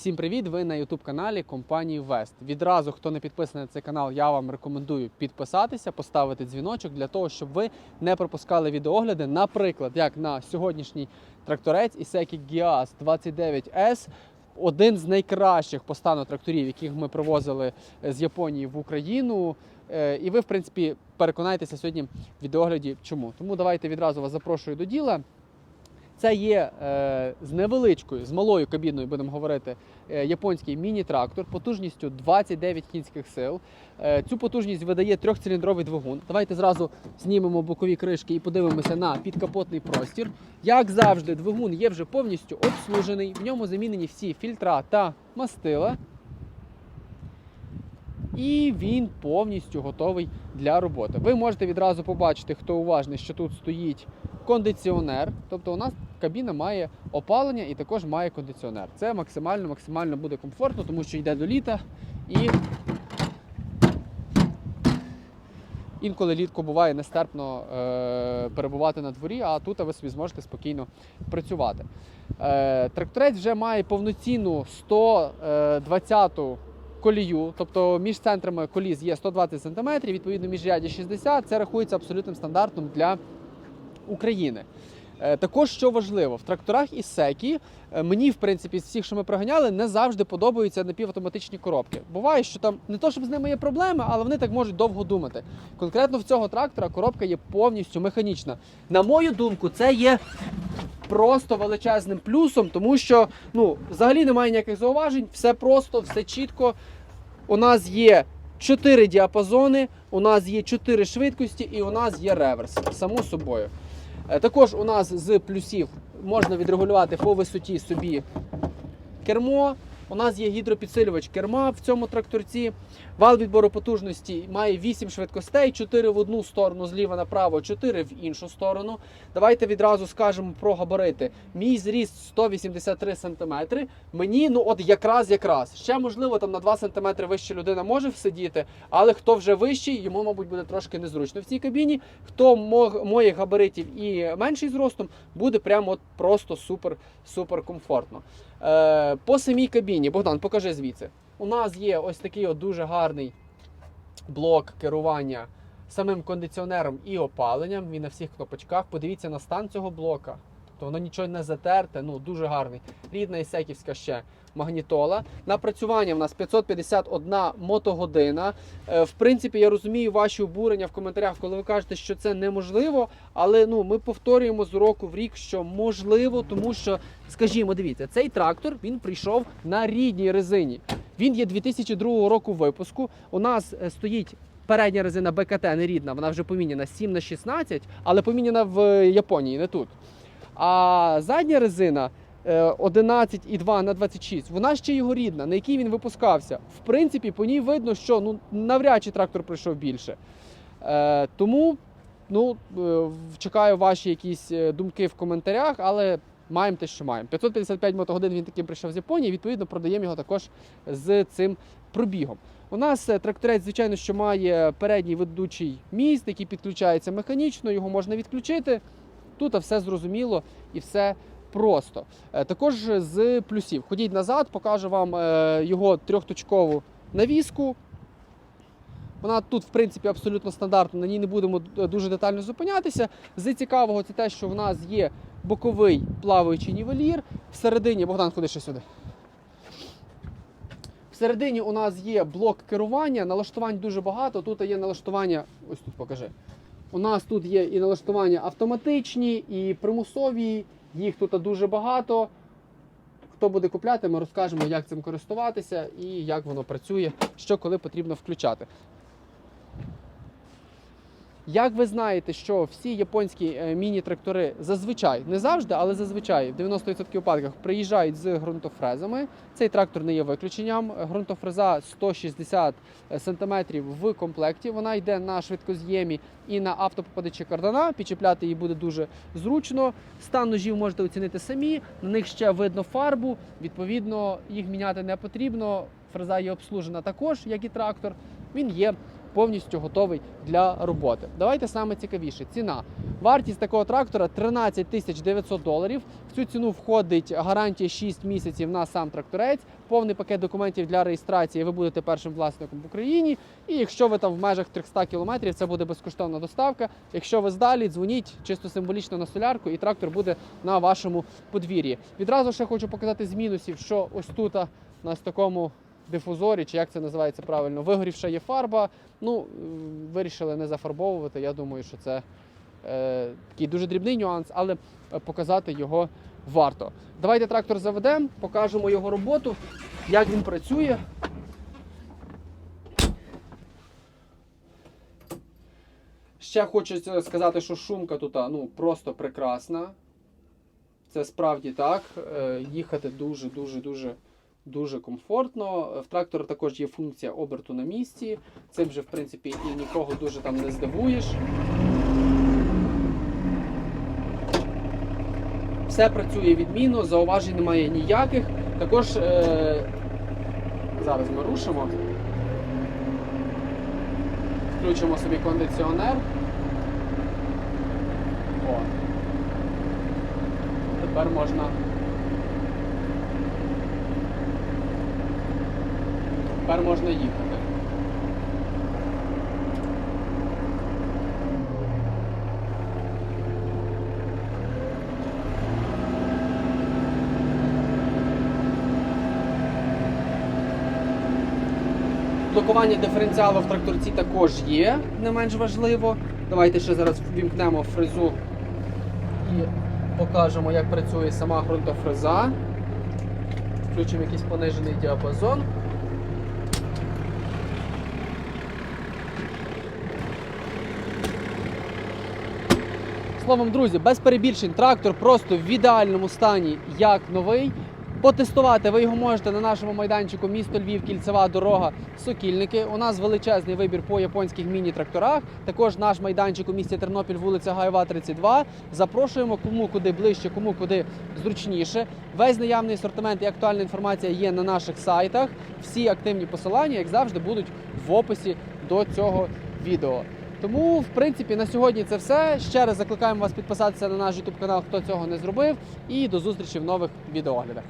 Всім привіт! Ви на youtube каналі компанії Вест. Відразу, хто не підписаний на цей канал, я вам рекомендую підписатися, поставити дзвіночок для того, щоб ви не пропускали відеогляди. Наприклад, як на сьогоднішній тракторець Iseki Gias 29S. Один з найкращих по стану тракторів, яких ми привозили з Японії в Україну. Е, І ви, в принципі, переконаєтеся сьогодні в відеогляді, чому. Тому давайте відразу вас запрошую до діла. Це є е, з невеличкою, з малою кабіною, будемо говорити, е, японський міні-трактор потужністю 29 кінських сил. Е, цю потужність видає трьохциліндровий двигун. Давайте зразу знімемо бокові кришки і подивимося на підкапотний простір. Як завжди, двигун є вже повністю обслужений. В ньому замінені всі фільтра та мастила. І він повністю готовий для роботи. Ви можете відразу побачити, хто уважний, що тут стоїть кондиціонер. Тобто у нас кабіна має опалення і також має кондиціонер. Це максимально максимально буде комфортно, тому що йде до літа і інколи літку буває нестерпно е, перебувати на дворі, а тут ви собі зможете спокійно працювати. Е, тракторець вже має повноцінну 120 колію, тобто між центрами коліс є 120 см, відповідно міжряді 60 Це рахується абсолютним стандартом для України. Е, Також що важливо, в тракторах із секі е, мені, в принципі, з всіх, що ми проганяли, не завжди подобаються напівавтоматичні коробки. Буває, що там не то, щоб з ними є проблеми, але вони так можуть довго думати. Конкретно в цього трактора коробка є повністю механічна. На мою думку, це є просто величезним плюсом, тому що ну, взагалі немає ніяких зауважень, все просто, все чітко. У нас є 4 діапазони, у нас є 4 швидкості і у нас є реверс, само собою. Е, Також у нас з плюсів можна відрегулювати по висоті собі кермо. У нас є гідропідсилювач керма в цьому тракторці. Вал відбору потужності має 8 швидкостей, 4 в одну сторону, зліва направо, 4 в іншу сторону. Давайте відразу скажемо про габарити. Мій зріст 183 см. Мені ну от якраз якраз. Ще можливо там на 2 см вище людина може всидіти, але хто вже вищий, йому, мабуть, буде трошки незручно в цій кабіні. Хто моїх габаритів і менший зростом, буде прямо от просто супер супер комфортно. Е, по самій кабіні, Богдан, покажи звідси. У нас є ось такий от дуже гарний блок керування самим кондиціонером і опаленням. Він на всіх кнопочках. Подивіться на стан цього блока. Тобто воно нічого не затерте, ну дуже гарний. Рідна ісеківська ще магнітола. Напрацювання в нас 551 мотогодина. Е, В принципі, я розумію ваші обурення в коментарях, коли ви кажете, що це неможливо. Але ну ми повторюємо з року в рік, що можливо, тому що, скажімо, дивіться, цей трактор він прийшов на рідній резині. Він є 2002 року випуску. У нас е, стоїть. Передня резина БКТ не рідна, вона вже поміняна 7 на 16, але поміняна в Японії, не тут. А задня резина е, 11,2 на 26, вона ще його рідна, на якій він випускався. В принципі, по ній видно, що ну, навряд чи трактор пройшов більше. Е, тому ну, е, чекаю ваші якісь е, думки в коментарях, але маємо те, що маємо. 555 мотогодин він таким прийшов з Японії, відповідно, продаємо його також з цим пробігом. У нас е, тракторець, звичайно, що має передній ведучий міст, який підключається механічно, його можна відключити. Тут все зрозуміло і все просто. Е, Також з плюсів. Ходіть назад, покажу вам е, його трьохточкову навіску. Вона тут, в принципі, абсолютно стандартна, на ній не будемо дуже детально зупинятися. З цікавого це те, що в нас є боковий плаваючий нівелір. Всередині, Богдан, ходи ще сюди. Всередині у нас є блок керування, налаштувань дуже багато. Тут є налаштування, ось тут покажи. У нас тут є і налаштування автоматичні, і примусові. Їх тут дуже багато. Хто буде купляти, ми розкажемо, як цим користуватися і як воно працює, що коли потрібно включати. Як ви знаєте, що всі японські е, міні-трактори зазвичай, не завжди, але зазвичай в 90% випадках приїжджають з ґрунтофрезами. Цей трактор не є виключенням. Ґрунтофреза 160 см в комплекті. Вона йде на швидкоз'ємі і на автопопадачі кардана. Підчіпляти її буде дуже зручно. Стан ножів можете оцінити самі. На них ще видно фарбу. Відповідно, їх міняти не потрібно. Фреза є обслужена також, як і трактор. Він є повністю готовий для роботи. Давайте саме цікавіше. Ціна. Вартість такого трактора 13 тисяч 900 доларів. В цю ціну входить гарантія 6 місяців на сам тракторець, повний пакет документів для реєстрації. Ви будете першим власником в Україні. І якщо ви там в межах 300 кілометрів, це буде безкоштовна доставка. Якщо ви здалі, дзвоніть чисто символічно на солярку, і трактор буде на вашому подвір'ї. Відразу ще хочу показати з мінусів, що ось тут а, на такому дифузорі, чи як це називається правильно, вигорівша є фарба. Ну, вирішили не зафарбовувати. Я думаю, що це е, такий дуже дрібний нюанс, але е, показати його варто. Давайте трактор заведемо, покажемо його роботу, як він працює. Ще хочу сказати, що шумка тут ну, просто прекрасна. Це справді так. Е, Їхати дуже, дуже, комфортно. В трактора також є функція оберту на місці. Цим вже, в принципі, і нікого дуже там не здивуєш. Все працює відмінно, зауважень немає ніяких. Також е, зараз ми рушимо. Включимо собі кондиціонер. О. Тепер можна. Тепер можна їхати. Блокування диференціалу в тракторці також є, не менш важливо. Давайте ще зараз ввімкнемо фрезу і покажемо, як працює сама ґрунтофреза. Включимо якийсь понижений діапазон. Словом, друзі, без перебільшень трактор просто в ідеальному стані, як новий. Потестувати ви його можете на нашому майданчику місто Львів, кільцева дорога, Сокільники. У нас величезний вибір по японських міні-тракторах. Також наш майданчик у місті Тернопіль, вулиця Гаєва, 32. Запрошуємо кому куди ближче, кому куди зручніше. Весь наявний асортимент і актуальна інформація є на наших сайтах. Всі активні посилання, як завжди, будуть в описі до цього відео. Тому, в принципі, на сьогодні це все. Ще раз закликаємо вас підписатися на наш YouTube канал, хто цього не зробив. І до зустрічі в нових відеоглядах.